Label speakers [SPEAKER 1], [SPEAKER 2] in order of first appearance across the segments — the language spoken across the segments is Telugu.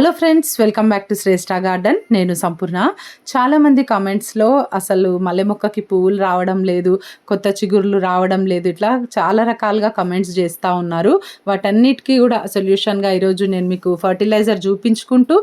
[SPEAKER 1] Hello friends welcome back to Shreshta garden నేను సంపూర్ణ. చాలామంది కామెంట్స్లో అసలు మల్లె మొక్కకి పువ్వులు రావడం లేదు కొత్త చిగుర్లు రావడం లేదు ఇట్లా చాలా రకాలుగా కమెంట్స్ చేస్తూ ఉన్నారు. వాటన్నిటికీ కూడా సొల్యూషన్గా ఈరోజు నేను మీకు ఫర్టిలైజర్ చూపించుకుంటూ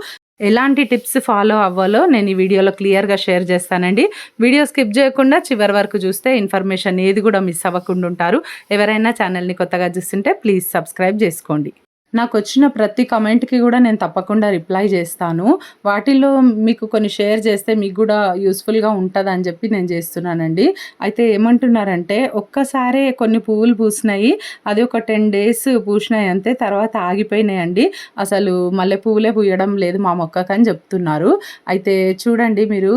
[SPEAKER 1] ఎలాంటి టిప్స్ ఫాలో అవ్వాలో నేను ఈ వీడియోలో క్లియర్గా షేర్ చేస్తానండి. వీడియో స్కిప్ చేయకుండా చివరి వరకు చూస్తే ఇన్ఫర్మేషన్ ఏది కూడా మిస్ అవ్వకుండా ఉంటారు. ఎవరైనా ఛానల్ని కొత్తగా చూస్తుంటే ప్లీజ్ సబ్స్క్రైబ్ చేసుకోండి. నాకు వచ్చిన ప్రతి కమెంట్కి కూడా నేను తప్పకుండా రిప్లై చేస్తాను. వాటిల్లో మీకు కొన్ని షేర్ చేస్తే మీకు కూడా యూస్ఫుల్గా ఉంటుంది అని చెప్పి నేను చేస్తున్నానండి. అయితే ఏమంటున్నారంటే ఒక్కసారే కొన్ని పువ్వులు పూసినాయి అది ఒక టెన్ డేస్ పూసినాయి అంతే తర్వాత ఆగిపోయినాయండి. అసలు మల్లె పువ్వులే పూయడం లేదు మా మొక్కకు అని చెప్తున్నారు. అయితే చూడండి మీరు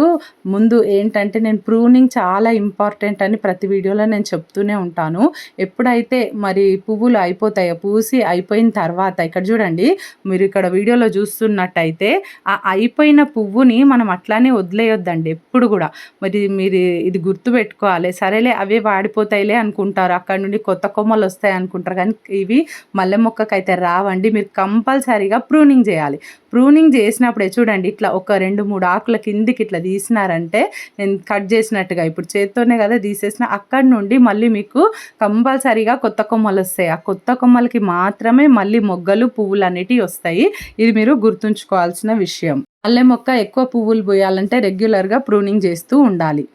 [SPEAKER 1] ముందు ఏంటంటే నేను ప్రూనింగ్ చాలా ఇంపార్టెంట్ అని ప్రతి వీడియోలో నేను చెప్తూనే ఉంటాను. ఎప్పుడైతే మరి పువ్వులు అయిపోతాయో పూసి అయిపోయిన తర్వాత తర్వాత ఇక్కడ చూడండి మీరు ఇక్కడ వీడియోలో చూస్తున్నట్టయితే ఆ అయిపోయిన పువ్వుని మనం అట్లానే వదిలేయొద్దండి ఎప్పుడు కూడా. మరి మీరు ఇది గుర్తు పెట్టుకోవాలి సరేలే అవే వాడిపోతాయిలే అనుకుంటారు. అక్కడ నుండి కొత్త కొమ్మలు వస్తాయి అనుకుంటారు. కానీ ఇవి మల్లె మొక్కకైతే రావండి. మీరు కంపల్సరీగా ప్రూనింగ్ చేయాలి. ప్రూనింగ్ చేసినప్పుడే చూడండి ఇట్లా ఒక రెండు మూడు ఆకుల కిందికి ఇట్లా తీసినారంటే నేను కట్ చేసినట్టుగా ఇప్పుడు చేత్తోనే కదా తీసేసిన. అక్కడి నుండి మళ్ళీ మీకు కంపల్సరీగా కొత్త కొమ్మలు వస్తాయి. ఆ కొత్త కొమ్మలకి మాత్రమే మళ్ళీ మొగ్గలు పువ్వులు అనేటివి వస్తాయి. ఇది మీరు గుర్తుంచుకోవాల్సిన విషయం. అల్లె మొక్క ఎక్కువ పువ్వులు పోయాలంటే రెగ్యులర్గా ప్రూనింగ్ చేస్తూ ఉండాలి.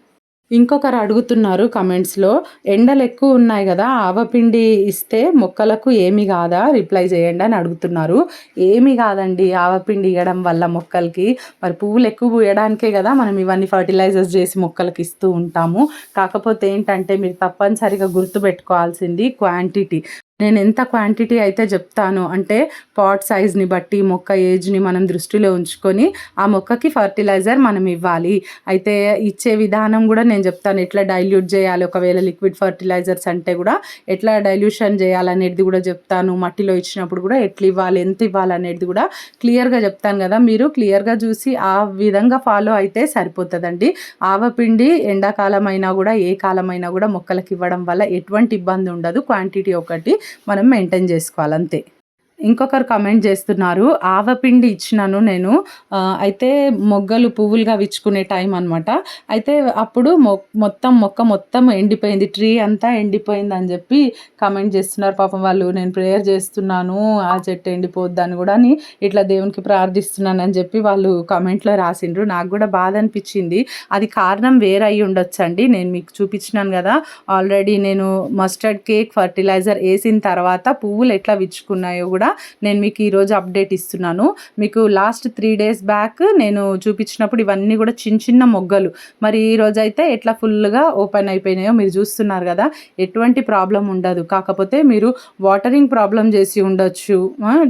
[SPEAKER 1] ఇంకొకరు అడుగుతున్నారు కమెంట్స్లో ఎండలు ఎక్కువ ఉన్నాయి కదా ఆవపిండి ఇస్తే మొక్కలకు ఏమి కాదా? రిప్లై చేయండి అని అడుగుతున్నారు. ఏమి కాదండి ఆవపిండి ఇవ్వడం వల్ల మొక్కలకి మరి పువ్వులు ఎక్కువ పూయడానికే కదా మనం ఇవన్నీ ఫర్టిలైజర్స్ చేసి మొక్కలకి ఇస్తూ ఉంటాము. కాకపోతే ఏంటంటే మీరు తప్పనిసరిగా గుర్తుపెట్టుకోవాల్సింది క్వాంటిటీ. నేను ఎంత క్వాంటిటీ అయితే చెప్తాను అంటే పాట్ సైజ్ని బట్టి మొక్క ఏజ్ని మనం దృష్టిలో ఉంచుకొని ఆ మొక్కకి ఫర్టిలైజర్ మనం ఇవ్వాలి. అయితే ఇచ్చే విధానం కూడా నేను చెప్తాను ఎట్లా డైల్యూట్ చేయాలి ఒకవేళ లిక్విడ్ ఫర్టిలైజర్స్ అంటే కూడా ఎట్లా డైల్యూషన్ చేయాలనేది కూడా చెప్తాను. మట్టిలో ఇచ్చినప్పుడు కూడా ఎట్లా ఇవ్వాలి ఎంత ఇవ్వాలి అనేది కూడా క్లియర్గా చెప్తాను కదా. మీరు క్లియర్గా చూసి ఆ విధంగా ఫాలో అయితే సరిపోతుందండి. ఆవపిండి ఎండాకాలం అయినా కూడా ఏ కాలమైనా కూడా మొక్కలకి ఇవ్వడం వల్ల ఎటువంటి ఇబ్బంది ఉండదు. క్వాంటిటీ ఒకటి. మనం మెయింటైన్ చేసుకోవాలి అంతే ఇంకొకరు కమెంట్ చేస్తున్నారు. ఆవపిండి ఇచ్చినాను నేను. అయితే మొగ్గలు పువ్వులుగా విచ్చుకునే టైం అనమాట అయితే అప్పుడు మొత్తం మొక్క మొత్తం ఎండిపోయింది. ట్రీ అంతా ఎండిపోయింది అని చెప్పి కమెంట్ చేస్తున్నారు. పాపం వాళ్ళు నేను ప్రేయర్ చేస్తున్నాను. ఆ చెట్టు ఎండిపోద్ది అని కూడా ఇట్లా దేవునికి ప్రార్థిస్తున్నాను అని చెప్పి వాళ్ళు కమెంట్లో రాసిండ్రు. నాకు కూడా బాధ అనిపించింది. అది కారణం వేరే అయ్యి ఉండొచ్చండి. నేను మీకు చూపించినాను కదా. ఆల్రెడీ నేను మస్టర్డ్ కేక్ ఫర్టిలైజర్ వేసిన తర్వాత పువ్వులు ఎట్లా విచ్చుకున్నాయో కూడా నేను మీకు ఈరోజు అప్డేట్ ఇస్తున్నాను. మీకు లాస్ట్ త్రీ డేస్ బ్యాక్ నేను చూపించినప్పుడు ఇవన్నీ కూడా చిన్న చిన్న మొగ్గలు. మరి ఈరోజు అయితే ఎట్లా ఫుల్గా ఓపెన్ అయిపోయినాయో మీరు చూస్తున్నారు కదా ఎటువంటి ప్రాబ్లం ఉండదు. కాకపోతే మీరు వాటరింగ్ ప్రాబ్లం చేసి ఉండొచ్చు.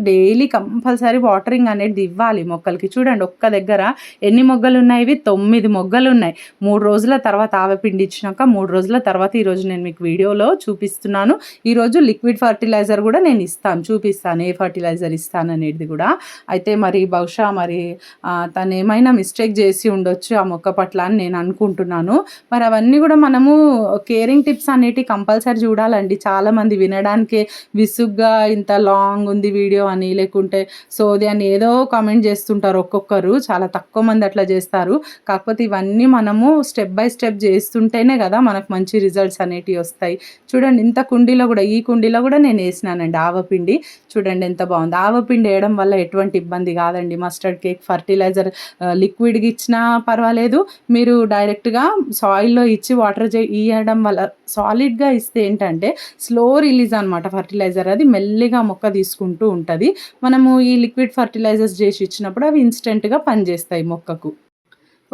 [SPEAKER 1] డైలీ కంపల్సరీ వాటరింగ్ అనేది ఇవ్వాలి మొక్కలకి. చూడండి ఒక్క దగ్గర ఎన్ని మొగ్గలు ఉన్నాయి? ఇవి తొమ్మిది మొగ్గలు ఉన్నాయి. మూడు రోజుల తర్వాత ఆవపిండి ఇచ్చినాక మూడు రోజుల తర్వాత ఈరోజు నేను మీకు వీడియోలో చూపిస్తున్నాను. ఈరోజు లిక్విడ్ ఫర్టిలైజర్ కూడా నేను ఇస్తాను చూపిస్తాను. ఏ ఫర్టిలైజర్ ఇస్తాననేది కూడా. అయితే మరి బహుశా మరి తను ఏమైనా మిస్టేక్ చేసి ఉండొచ్చు ఆ మొక్క పట్ల అని నేను అనుకుంటున్నాను. మరి అవన్నీ కూడా మనము కేరింగ్ టిప్స్ అనేటివి కంపల్సరీ చూడాలండి. చాలామంది వినడానికే విసుగ్గా ఇంత లాంగ్ ఉంది వీడియో అని లేకుంటే సోది అని ఏదో కామెంట్ చేస్తుంటారు ఒక్కొక్కరు. చాలా తక్కువ మంది అట్లా చేస్తారు. కాకపోతే ఇవన్నీ మనము స్టెప్ బై స్టెప్ చేస్తుంటేనే కదా మనకు మంచి రిజల్ట్స్ అనేటివి వస్తాయి. చూడండి ఇంత కుండీలో కూడా ఈ కుండీలో కూడా నేను వేసినానండి ఆవపిండి. చూడండి. ఎంత బాగుంది. ఆవపిండి వేయడం వల్ల ఎటువంటి ఇబ్బంది కాదండి. మస్టర్డ్ కేక్ ఫర్టిలైజర్ లిక్విడ్గా ఇచ్చినా పర్వాలేదు. మీరు డైరెక్ట్గా సాయిల్లో ఇచ్చి వాటర్ ఇవ్వడం వల్ల సాలిడ్గా ఇస్తే ఏంటంటే స్లో రిలీజ్ అనమాట ఫర్టిలైజర్. అది మెల్లిగా మొక్క తీసుకుంటూ ఉంటుంది. మనము ఈ లిక్విడ్ ఫర్టిలైజర్స్ చేసి ఇచ్చినప్పుడు అవి ఇన్స్టెంట్గా పనిచేస్తాయి మొక్కకు.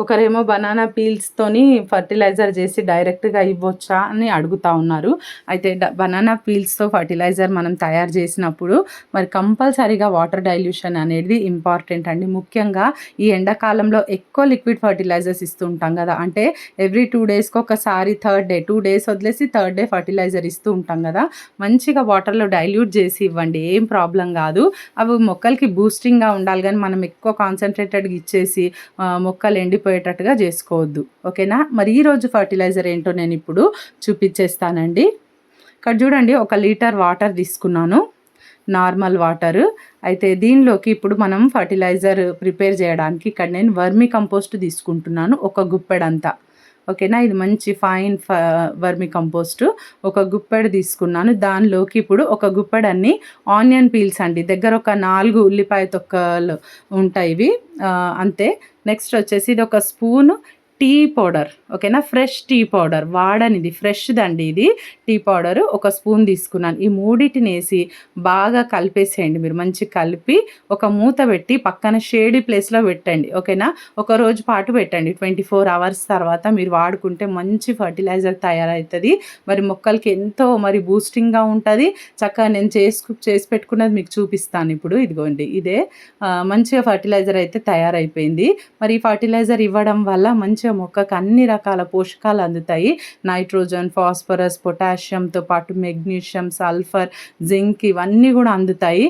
[SPEAKER 1] ఒకరేమో బనానా పీల్స్తోని ఫర్టిలైజర్ చేసి డైరెక్ట్గా ఇవ్వచ్చా అని అడుగుతూ ఉన్నారు. అయితే బనానా పీల్స్తో ఫర్టిలైజర్ మనం తయారు చేసినప్పుడు మరి కంపల్సరీగా వాటర్ డైల్యూషన్ అనేది ఇంపార్టెంట్ అండి. ముఖ్యంగా ఈ ఎండాకాలంలో ఎక్కువ లిక్విడ్ ఫర్టిలైజర్స్ ఇస్తూ ఉంటాం కదా. అంటే ఎవ్రీ టూ డేస్కి ఒకసారి థర్డ్ డే టూ డేస్ వదిలేసి థర్డ్ డే ఫర్టిలైజర్ ఇస్తూ ఉంటాం కదా. మంచిగా వాటర్లో డైల్యూట్ చేసి ఇవ్వండి ఏం ప్రాబ్లం కాదు. అవి మొక్కలకి బూస్టింగ్గా ఉండాలి కానీ మనం ఎక్కువ కాన్సన్ట్రేటెడ్గా ఇచ్చేసి మొక్కలు ఎండిపోయి సరిపోయేటట్టుగా చేసుకోవద్దు. ఓకేనా? మరి ఈరోజు ఫర్టిలైజర్ ఏంటో నేను ఇప్పుడు చూపించేస్తానండి. ఇక్కడ చూడండి ఒక లీటర్ వాటర్ తీసుకున్నాను. Normal water. అయితే దీనిలోకి ఇప్పుడు మనం ఫర్టిలైజర్ ప్రిపేర్ చేయడానికి ఇక్కడ నేను వర్మి కంపోస్ట్ తీసుకుంటున్నాను ఒక గుప్పెడంతా. ఓకేనా? ఇది మంచి ఫైన్ ఫ వర్మి కంపోస్ట్. ఒక గుప్పెడు తీసుకున్నాను. దానిలోకి ఇప్పుడు ఒక గుప్పెడన్ని ఆనియన్ పీల్స్ అండి. దగ్గర ఒక నాలుగు ఉల్లిపాయ తొక్కలు ఉంటాయి ఇవి. అంతే. నెక్స్ట్ వచ్చేసి ఇది ఒక స్పూన్ టీ పౌడర్ ఓకేనా? Fresh tea powder. వాడనిది ఫ్రెష్దండి ఇది. టీ పౌడర్ ఒక స్పూన్ తీసుకున్నాను. ఈ మూడింటిని వేసి బాగా కలిపేసేయండి మీరు. మంచి కలిపి ఒక మూత పెట్టి పక్కన షేడీ ప్లేస్లో పెట్టండి ఓకేనా? ఒక రోజు పాటు పెట్టండి. ట్వంటీ ఫోర్ అవర్స్ తర్వాత మీరు వాడుకుంటే మంచి ఫర్టిలైజర్ తయారవుతుంది. మరి మొక్కలకి ఎంతో మరి బూస్టింగ్గా ఉంటుంది. చక్కగా నేను చేసుకు చేసి పెట్టుకున్నది మీకు చూపిస్తాను ఇప్పుడు. ఇదిగోండి ఇదే. మంచిగా ఫర్టిలైజర్ అయితే తయారైపోయింది. మరి ఈ ఫర్టిలైజర్ ఇవ్వడం వల్ల మంచిగా మొక్కకు అన్ని రకాల పోషకాలు అందుతాయి. నైట్రోజన్ ఫాస్ఫరస్ పొటాషియంతో పాటు మెగ్నీషియం సల్ఫర్ జింక్ ఇవన్నీ కూడా అందుతాయి.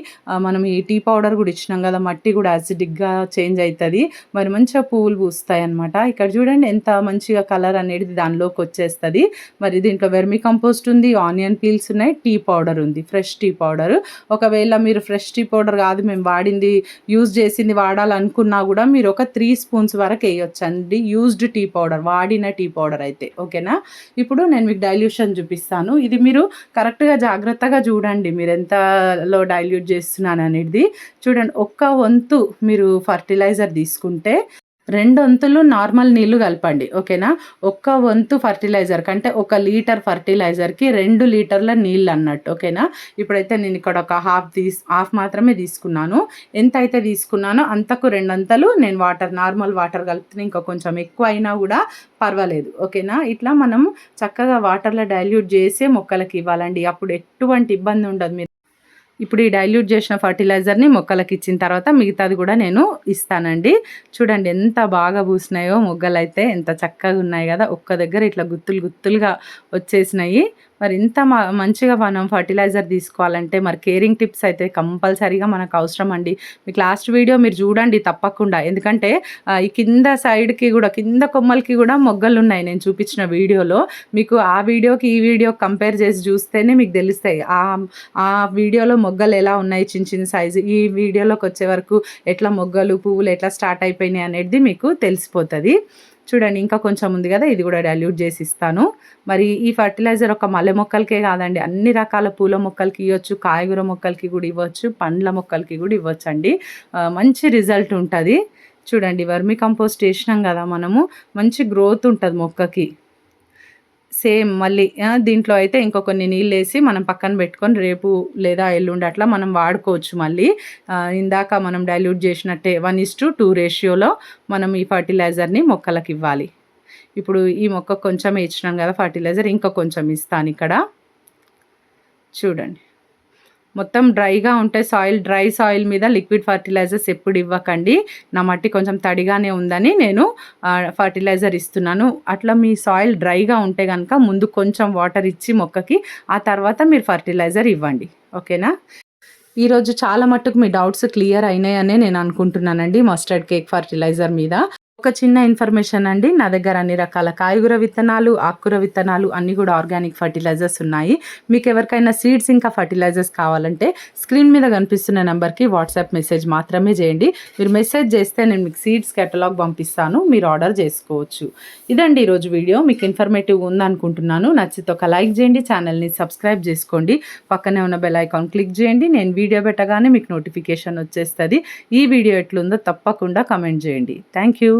[SPEAKER 1] మనం ఈ టీ పౌడర్ కూడా ఇచ్చినాం కదా మట్టి కూడా యాసిడిక్గా చేంజ్ అవుతుంది మరి మంచిగా పువ్వులు పూస్తాయి అనమాట ఇక్కడ చూడండి ఎంత మంచిగా కలర్ అనేది దానిలోకి వచ్చేస్తుంది. మరి దీంట్లో వెర్మి కంపోస్ట్ ఉంది ఆనియన్ పీల్స్ ఉన్నాయి టీ పౌడర్ ఉంది ఫ్రెష్ టీ పౌడర్ ఒకవేళ మీరు ఫ్రెష్ టీ పౌడర్ కాదు మేము వాడింది యూజ్ చేసింది వాడాలనుకున్నా కూడా మీరు ఒక త్రీ స్పూన్స్ వరకు వేయొచ్చు అండి యూజ్డ్ టీ పౌడర్ వాడిన టీ పౌడర్ అయితే ఓకేనా? ఇప్పుడు నేను మీకు డైల్యూషన్ చూపిస్తాను. ఇది మీరు కరెక్ట్గా జాగ్రత్తగా చూడండి మీరు ఎంతలో డైల్యూట్ చేస్తున్నాను అనేది చూడండి ఒక్క వంతు మీరు ఫర్టిలైజర్ తీసుకుంటే రెండు వంతులు నార్మల్ నీళ్ళు కలపండి ఓకేనా? ఒక్క వంతు ఫర్టిలైజర్ కంటే ఒక లీటర్ ఫర్టిలైజర్కి రెండు లీటర్ల నీళ్ళు అన్నట్టు ఓకేనా? ఇప్పుడైతే నేను ఇక్కడ ఒక హాఫ్ తీస్ హాఫ్ మాత్రమే తీసుకున్నాను. ఎంత అయితే తీసుకున్నానో అంతకు రెండంతలు నేను వాటర్ నార్మల్ వాటర్ కలుపుతున్నా ఇంకా కొంచెం ఎక్కువ అయినా కూడా పర్వాలేదు ఓకేనా? ఇట్లా మనం చక్కగా వాటర్లో డైల్యూట్ చేసే మొక్కలకి ఇవ్వాలండి. అప్పుడు ఎటువంటి ఇబ్బంది ఉండదు. మీరు ఇప్పుడు ఈ డైల్యూట్ చేసిన ఫర్టిలైజర్ని మొక్కలకి ఇచ్చిన తర్వాత మిగతాది కూడా నేను ఇస్తానండి. చూడండి ఎంత బాగా పూసినాయో మొగ్గలు అయితే ఎంత చక్కగా ఉన్నాయి కదా. ఒక్క దగ్గర ఇట్లా గుత్తులు గుత్తులుగా వచ్చేసినాయి. మరి ఇంత మ- మంచిగా మనం ఫర్టిలైజర్ తీసుకోవాలంటే మరి కేరింగ్ టిప్స్ అయితే కంపల్సరీగా మనకు అవసరం అండి మీకు లాస్ట్ వీడియో మీరు చూడండి తప్పకుండా. ఎందుకంటే ఈ కింద సైడ్కి కూడా కింద కొమ్మలకి కూడా మొగ్గలు ఉన్నాయి నేను చూపించిన వీడియోలో. మీకు ఆ వీడియోకి ఈ వీడియో కంపేర్ చేసి చూస్తేనే మీకు తెలుస్తాయి. ఆ ఆ వీడియోలో మొగ్గలు ఎలా ఉన్నాయి చిన్న చిన్న సైజు ఈ వీడియోలోకి వచ్చే వరకు ఎట్లా మొగ్గలు పువ్వులు ఎట్లా స్టార్ట్ అయిపోయినాయి అనేది మీకు తెలిసిపోతుంది. చూడండి ఇంకా కొంచెం ఉంది కదా ఇది కూడా డైల్యూట్ చేసి ఇస్తాను. మరి ఈ ఫర్టిలైజర్ ఒక మల్లె మొక్కలకే కాదండి అన్ని రకాల పూల మొక్కలకి ఇవ్వచ్చు కాయగూర మొక్కలకి కూడా ఇవ్వచ్చు పండ్ల మొక్కలకి కూడా ఇవ్వచ్చు అండి మంచి రిజల్ట్ ఉంటుంది. చూడండి వర్మి కంపోస్ట్ వేసినాం కదా మనము మంచి గ్రోత్ ఉంటుంది మొక్కకి. సేమ్ మళ్ళీ దీంట్లో అయితే ఇంకో కొన్ని నీళ్ళు వేసి మనం పక్కన పెట్టుకొని రేపు లేదా ఎల్లుండి అట్లా మనం వాడుకోవచ్చు మళ్ళీ. ఇందాక మనం డైల్యూట్ చేసినట్టే వన్ ఇస్ టు టూ రేషియోలో మనం ఈ ఫర్టిలైజర్ని మొక్కలకు ఇవ్వాలి. ఇప్పుడు ఈ మొక్క కొంచెం ఇచ్చినాం కదా ఫర్టిలైజర్ ఇంకా కొంచెం ఇస్తాను ఇక్కడ. చూడండి. మొత్తం డ్రైగా ఉంటే సాయిల్ డ్రై సాయిల్ మీద లిక్విడ్ ఫర్టిలైజర్స్ ఎప్పుడు ఇవ్వకండి. నా మట్టి కొంచెం తడిగానే ఉందని నేను ఫర్టిలైజర్ ఇస్తున్నాను. అట్లా మీ సాయిల్ డ్రైగా ఉంటే కనుక ముందు కొంచెం వాటర్ ఇచ్చి మొక్కకి ఆ తర్వాత మీరు ఫర్టిలైజర్ ఇవ్వండి. ఓకేనా? ఈరోజు చాలా మట్టుకు మీ డౌట్స్ క్లియర్ అయినాయనే నేను అనుకుంటున్నానండి మస్టర్డ్ కేక్ ఫర్టిలైజర్ మీద. ఒక చిన్న ఇన్ఫర్మేషన్ అండి. నా దగ్గర అన్ని రకాల కాయగూర విత్తనాలు ఆకుకూర విత్తనాలు అన్నీ కూడా ఆర్గానిక్ ఫర్టిలైజర్స్ ఉన్నాయి. మీకు ఎవరికైనా సీడ్స్ ఇంకా ఫర్టిలైజర్స్ కావాలంటే స్క్రీన్ మీద కనిపిస్తున్న నెంబర్కి వాట్సాప్ మెసేజ్ మాత్రమే చేయండి. మీరు మెసేజ్ చేస్తే నేను మీకు సీడ్స్ కెటలాగ్ పంపిస్తాను. మీరు ఆర్డర్ చేసుకోవచ్చు. ఇదండి ఈరోజు వీడియో. మీకు ఇన్ఫర్మేటివ్ ఉందనుకుంటున్నాను. నచ్చితే ఒక లైక్ చేయండి. ఛానల్ని సబ్స్క్రైబ్ చేసుకోండి. పక్కనే ఉన్న బెల్ ఐకాన్ క్లిక్ చేయండి. నేను వీడియో పెట్టగానే మీకు నోటిఫికేషన్ వచ్చేస్తుంది. ఈ వీడియో ఎట్లుందో తప్పకుండా కమెంట్ చేయండి. Thank you.